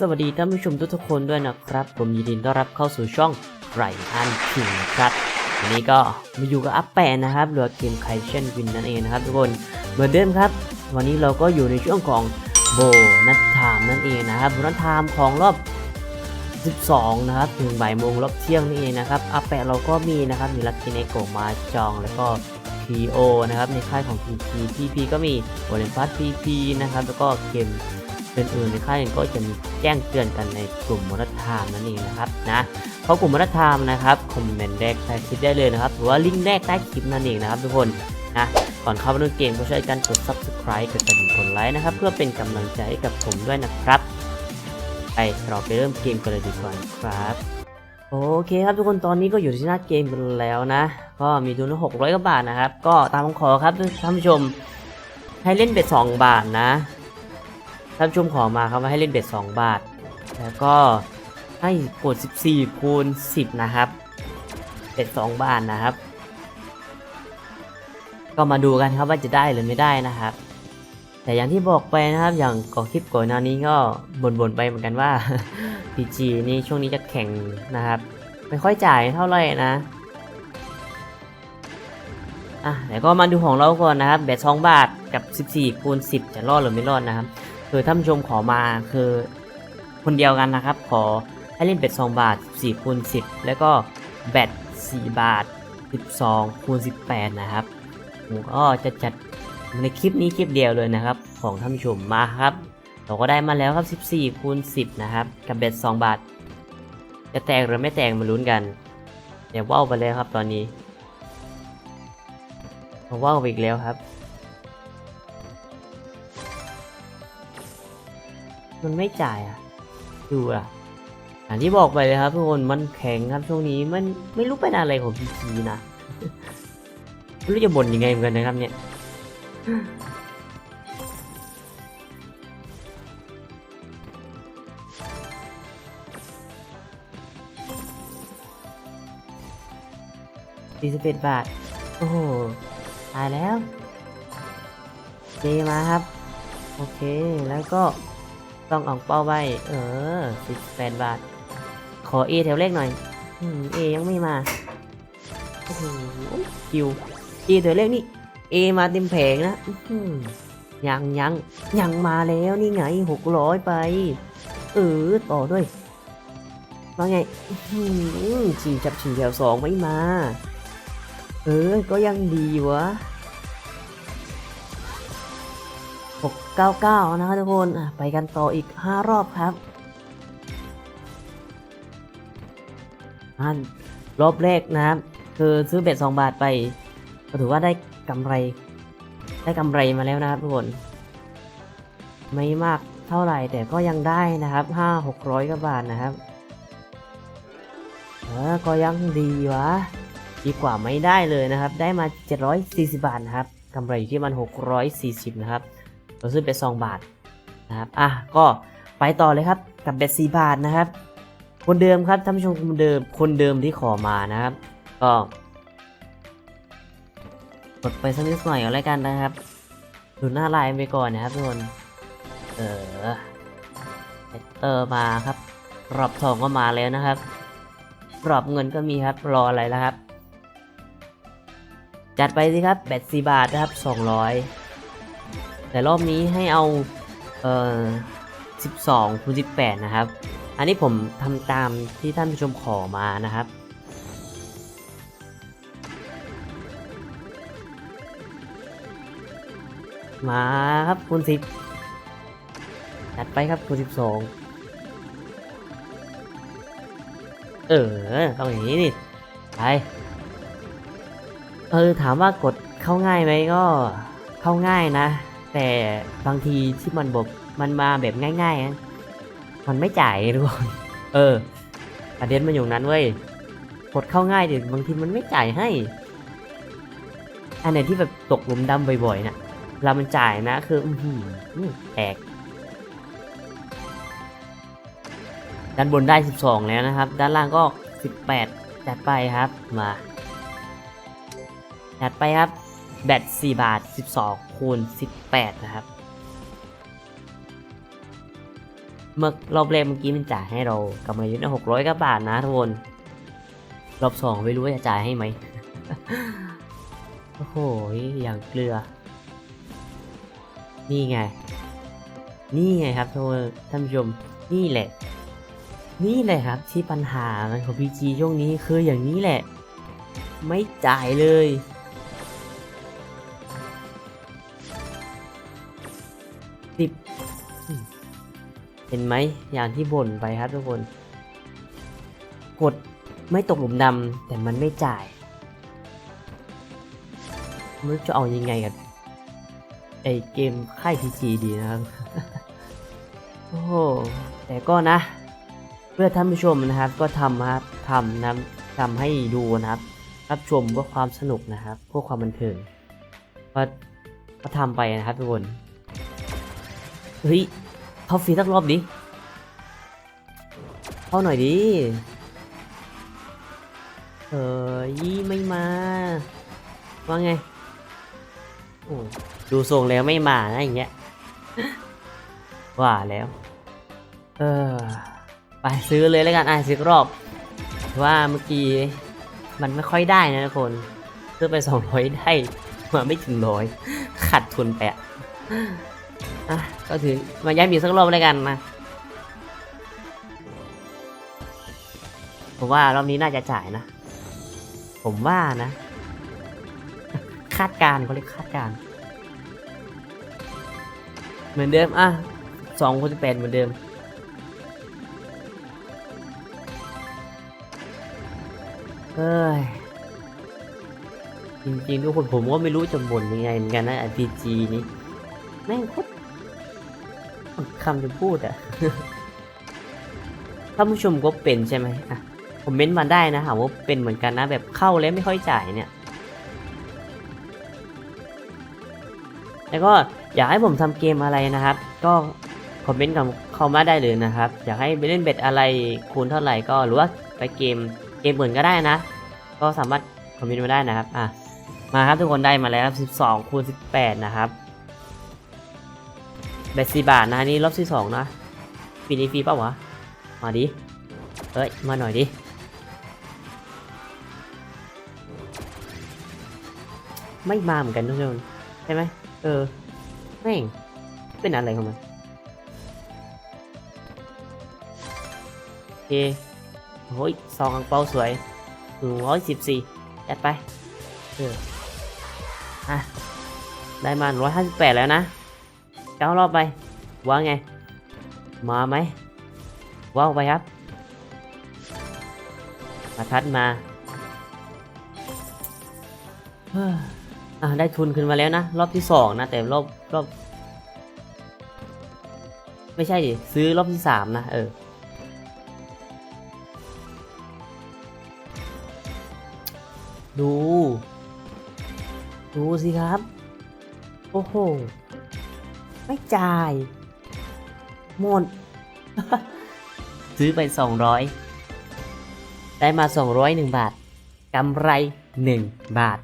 สวัสดีท่านผู้ชมทุกๆคนด้วยนะครับ ผมยินดีต้อนรับเข้าสู่ช่อง r y a n King นะครับวันนี้ก็มาอยู่กับอัปแปนนะครับหรือเกมไคเชนวินนั่นเองนะครับทุกคนเหมือนเดิมครับ วันนี้เราก็อยู่ในช่วงของโบนัสไทม์นั่นเองนะครับโบนัสไทม์ของรอบ 12 นะครับถึงบ่ายโมงรอบเที่ยงนี่เองนะครับอัปแปะเราก็มีนะครับมีลักกินเนโกมาจองแล้วก็ PO นะครับในค่ายของ PP PP ก็มีโอลิมปัส PP นะครับแล้วก็เกม อื่นๆในค่ายอื่นก็จะมีแจ้งเตือนกันในกลุ่มโบนัสไทม์นั่นเองนะครับนะเข้ากลุ่มโบนัสไทม์นะครับคอมเมนต์แรกใต้คลิปได้เลยนะครับหรือว่าลิงก์แรกใต้คลิปนั่นเองนะครับทุกคนนะก่อนเข้าไปดูเกมก็ช่วยกันกด subscribe กดกระดิ่งกดไลค์นะครับ เพื่อเป็นกำลังใจให้กับผมด้วยนะครับ ไปเราไปเริ่มเกมกันเลยดีกว่านะครับโอเคครับทุกคนตอนนี้ก็อยู่ที่หน้าเกมกันแล้วนะ ก็มีทุนหกร้อยกว่าบาทนะครับ ก็ตามคำขอครับท่านผู้ชมให้เล่นเบ็ดสองบาทนะ ท่านชมขอมาครับว่าให้เล่นเบ็ดสองบาท แล้วก็ให้กด 14 คูณ 10 นะครับ เบ็ดสองบาทนะครับ ก็มาดูกันครับว่าจะได้หรือไม่ได้นะครับ แต่อย่างที่บอกไปนะครับ อย่างก่อนคลิปก่อนหน้านี้ก็บ่นๆไปเหมือนกันว่า PG นี่ช่วงนี้จะแข่งนะครับ ไม่ค่อยจ่ายเท่าไหร่นะอะแต่ก็มาดูของเราก่อนนะครับ แบตสองบาทกับ 14คูณ10 จะรอดหรือไม่รอดนะครับ คือท่านผู้ชมขอมาคือคนเดียวกันนะครับ ขอให้เล่นแบต2บาท4คูณ10 แล้วก็แบต4บาท 12คูณ18 นะครับผมก็จะจัดในคลิปนี้คลิปเดียวเลยนะครับ ของท่านผู้ชมมาครับ เราก็ได้มาแล้วครับ 14คูณ10 นะครับ กับเบ็ด2บาท จะแตกหรือไม่แตกมาลุ้นกัน เดี๋ยวว่าวไปเลยครับตอนนี้ว่าวอีกแล้วครับ มันไม่จ่ายอะ ดูอะอย่างที่บอกไปเลยครับทุกคนมันแข็งครับช่วงนี้มันไม่รู้เป็นอะไรของพีจีนะไม่รู้จะบ่นยังไงเหมือนกันนะครับเนี่ยสี่สิบเอ็ดบาท โอ้โห ตายแล้วเจมาครับ โอเค แล้วก็ ต้องออกเป้าไว้ เออสิบแปดบาท ขอเอแถวเลขหน่อย อืมเอยังไม่มาโอ้โหคิวเอแถวเลขนี่เอมาเต็มแผงนะยังยังยังมาแล้วนี่ไงหกร้อยไป เออต่อด้วยว่าไงอื้อหือชิงจับชิงแถวสองไม่มา เออ ก็ยังดีวะ หกเก้าเก้านะครับทุกคนไปกันต่ออีกห้ารอบครับอันรอบแรกนะครับ คือซื้อเบ็ดสองบาทไปก็ถือว่าได้กำไร ได้กำไรมาแล้วนะครับทุกคน ไม่มากเท่าไหร่แต่ก็ยังได้นะครับห้าหกร้อยกว่าบาทนะครับเออก็ยังดีวะดีกว่าไม่ได้เลยนะครับ ได้มา 740 บาทนะครับกำไรอยู่ที่มัน 640 นะครับ เราซื้อไป2บาทนะครับอะก็ไปต่อเลยครับกับเบ็ด4บาทนะครับ คนเดิมครับท่านผู้ชมคนเดิมคนเดิมที่ขอมานะครับ ก็กดไปสักนิดหน่อยก็แล้วกันนะครับดูหน้าลายไปก่อนนะครับทุกคนเออเตอร์มาครับรอบทองก็มาแล้วนะครับรอบเงินก็มีครับรออะไรแล้วครับ จัดไปสิครับแบตสี่บาทนะครับสองร้อย แต่รอบนี้ให้เอาเอ่อสิบสองคูณสิบแปดนะครับ อันนี้ผมทำตามที่ท่านผู้ชมขอมานะครับมาครับคูณสิบจัดไปครับคูณสิบสองเออต้องอย่างนี้นี่ไปเออถามว่ากดเข้าง่ายไหมก็เข้าง่ายนะ แต่บางทีที่มันบอกมันมาแบบง่ายๆนะมันไม่จ่ายทุกคนเออประเด็นมันอยู่นั้นเว้ยกดเข้าง่ายดิบางทีมันไม่จ่ายให้ อันไหนที่แบบตกหลุมดำบ่อยๆนะ่ะเวลามันจ่ายนะคือ อือหือแตกด้านบนได้ 12 แล้วนะครับ ด้านล่างก็ 18 จัดไปครับ มา จัดไปครับ แบต4บาท 12 คูณ 18 นะครับ เมื่อรอบแรกเมื่อกี้มันจ่ายให้เรากำไรอยู่ที่หกร้อยกว่าบาทนะทุกคน รอบสองไม่รู้ว่าจะจ่ายให้ไหม โอ้โห อย่างเกลือ นี่ไง นี่ไงครับทุกท่านผู้ชม นี่แหละ นี่แหละครับที่ปัญหาของพีจีช่วงนี้คืออย่างนี้แหละ ไม่จ่ายเลย สิบเห็นไหมอย่างที่บ่นไปครับทุกคน กดไม่ตกหลุมดำแต่มันไม่จ่ายไม่รู้จะเอายังไงกับไอเกมค่ายพีจีดีนะครับ โอ้แต่ก็นะ เพื่อท่านผู้ชมนะครับ ก็ทำครับทำนะทำให้ดูนะครับ รับชมเพื่อความสนุกนะครับเพื่อความบันเทิงก็ก็ทำไปนะครับทุกคน เฮ้ยเข้าฟรีสักรอบดิ เข้าหน่อยดิเออยี่ไม่มา ว่าไง โอ้ดูทรงแล้วไม่มานะอย่างเงี้ย ว่าแล้ว เออ ไปซื้อเลยแล้วกันอะซื้อรอบ ว่าเมื่อกี้มันไม่ค่อยได้นะทุกคน ซื้อไปสองร้อยได้ มาไม่ถึงร้อย ขาดทุนไปะอะ ก็ถือมาย้ำอีสักรอบแล้วกันนะผมว่ารอบนี้น่าจะจ่ายนะ ผมว่านะ คาดการณ์เขาเรียกคาดการณ์เหมือนเดิม อะสองคนแปดเหมือนเดิม เฮ้ย จริงๆทุกคนผมก็ไม่รู้จะบ่นยังไงเหมือนกันนะ RPG นี้แม่งโคตร คำจะพูดอะท่านผู้ชมก็เป็นใช่ไหมอะคอมเมนต์มาได้นะหากว่าเป็นเหมือนกันนะแบบเข้าแล้วไม่ค่อยจ่ายเนี่ย แล้วก็อยากให้ผมทำเกมอะไรนะครับ ก็คอมเมนต์กับเข้ามาได้เลยนะครับ อยากให้ไปเล่นเบ็ดอะไรคูณเท่าไหร่ก็หรือว่าไปเกมเกมอื่นก็ได้นะ ก็สามารถคอมเมนต์มาได้นะครับอะมาครับทุกคนได้มาแล้ว 12คูณ18 นะครับ แบตสี่บาทนะนี่รอบที่สองนะปีนี้ฟรีเปล่าวะ มาดิเฮ้ย มาหน่อยดิ ไม่มาเหมือนกันทุกคนใช่ไหม เออ แม่ง เป็นอะไรของมันโอเคโอ้ยซองอังเปาสวยหนึ่งร้อยสิบสี่จัดไป เออ อะ ได้มาร้อยห้าสิบแปดแล้วนะ ก้ารอบไปว่าไง มาไหมว่าวไปครับมาทัดมาเฮ้ออะได้ทุนขึ้นมาแล้วนะ รอบที่สองนะ แต่รอบรอบ ไม่ใช่ดิซื้อรอบที่สามนะ เออ ดู ดูสิครับ โอ้โห ไม่จ่าย หมด ซื้อไป 200 ได้มา 201 บาทกำไร 1 บาท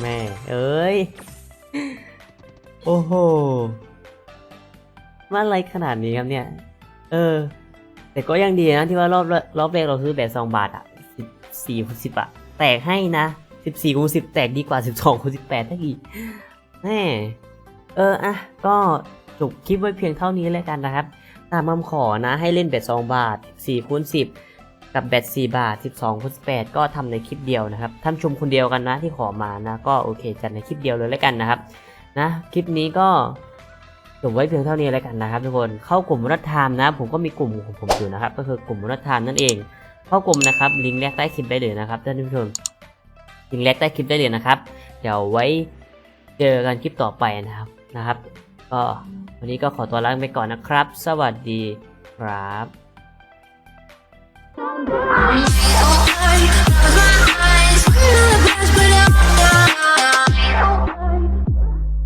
แม่เอ้ย โอ้โหมาอะไรขนาดนี้ครับเนี่ย เออ แต่ก็ยังดีนะที่ว่ารอบรอบแรกเราซื้อแบบ2บาทอะ14คูณ10อะ แตกให้นะ14คูณ10แตกดีกว่า12คูณ18ถ้อีกแม่ เอออะก็จบคลิปไว้เพียงเท่านี้แล้วกันนะครับ ตามคำขอนะให้เล่นแบต2บาท4คูณ10 กับแบต4บาท 12คูณ18 ก็ทำในคลิปเดียวนะครับท่านชมคนเดียวกันนะที่ขอมานะ ก็โอเคจัดในคลิปเดียวเลยแล้วกันนะครับนะคลิปนี้ก็จบไว้เพียงเท่านี้แล้วกันนะครับ ทุกคนเข้ากลุ่มรัฐไทม์นะ ผมก็มีกลุ่มของผมอยู่นะครับ ก็คือกลุ่มรัฐไทม์นั่นเอง เข้ากลุ่มนะครับลิงก์แรกใต้คลิปได้เลยนะครับท่านผู้ชมลิงก์แรกใต้คลิปได้เลยนะครับ เดี๋ยวไว้เจอกันคลิปต่อไปนะครับ นะครับ ก็วันนี้ก็ขอตัวลาไปก่อนนะครับ สวัสดีครับ